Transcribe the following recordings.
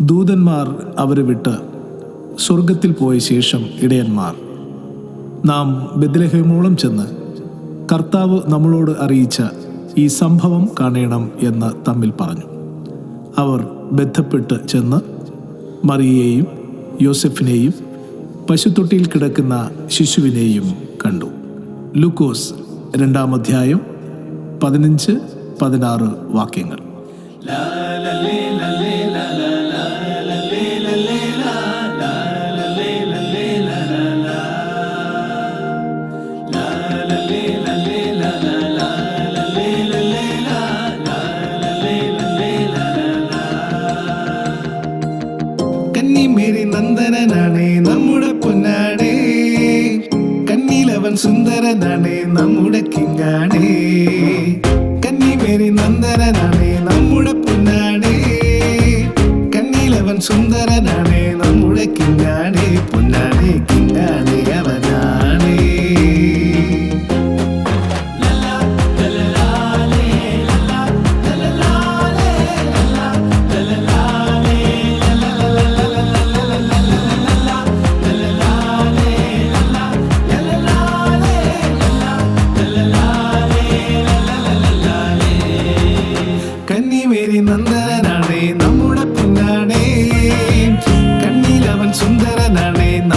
ദൂതന്മാർ അവരെ വിട്ട് സ്വർഗത്തിൽ പോയ ശേഷം ഇടയന്മാർ. നാം ബദ്ലഹേമോളം ചെന്ന് കർത്താവ് നമ്മളോട് അറിയിച്ച ഈ സംഭവം കാണണം എന്ന് തമ്മിൽ പറഞ്ഞു. അവർ ബന്ധപ്പെട്ട് ചെന്ന് മറിയയെയും യോസഫിനെയും പശുത്തൊട്ടിയിൽ കിടക്കുന്ന ശിശുവിനെയും കണ്ടു. ലൂക്കോസ് രണ്ടാം അധ്യായം പതിനഞ്ച് പതിനാറ് വാക്യങ്ങൾ. കന്നിമേരി നന്ദനനാണേ നമ്മുടെ പൊന്നാടേ. കണ്ണിലവൻ സുന്ദരനാണേ നമ്മുടെ കിങ്ങാടേ കന്നിമേരി നന്ദനനാണേ നമ്മുടെ പൊന്നാടേ. കണ്ണിലവൻ സുന്ദരനാണേ നമ്മുടെ കിങ്ങാടേ പൊന്നാടേ സുന്ദരനാണേ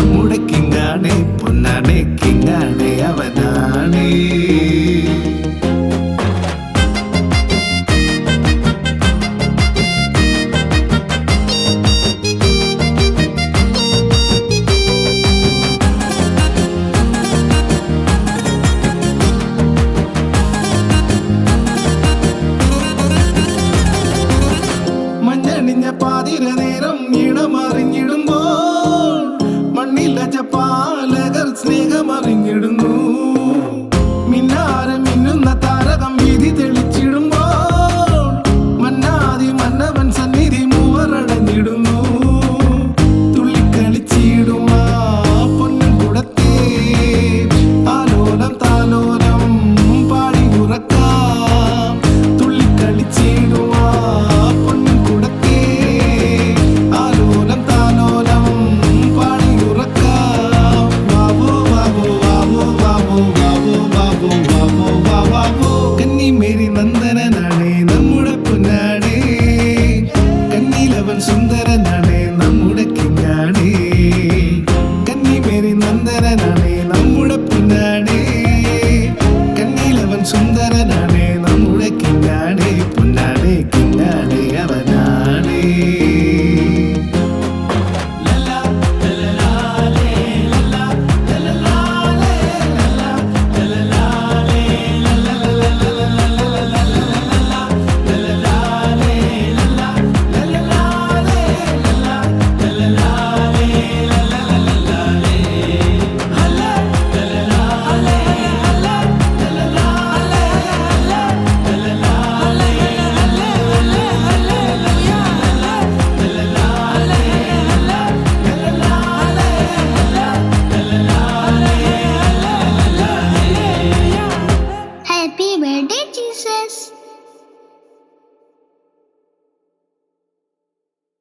കന്നിമേരി നന്ദനനാണേ നമ്മുടെ പൊന്നാടേ. കന്നിലവൻ സുന്ദരനാണേ നമ്മുടെ കിങ്ങാടേ കന്നിമേരി നന്ദനനാണേ നമ്മുടെ പൊന്നാടേ. കന്നിലവൻ സുന്ദരനാണേ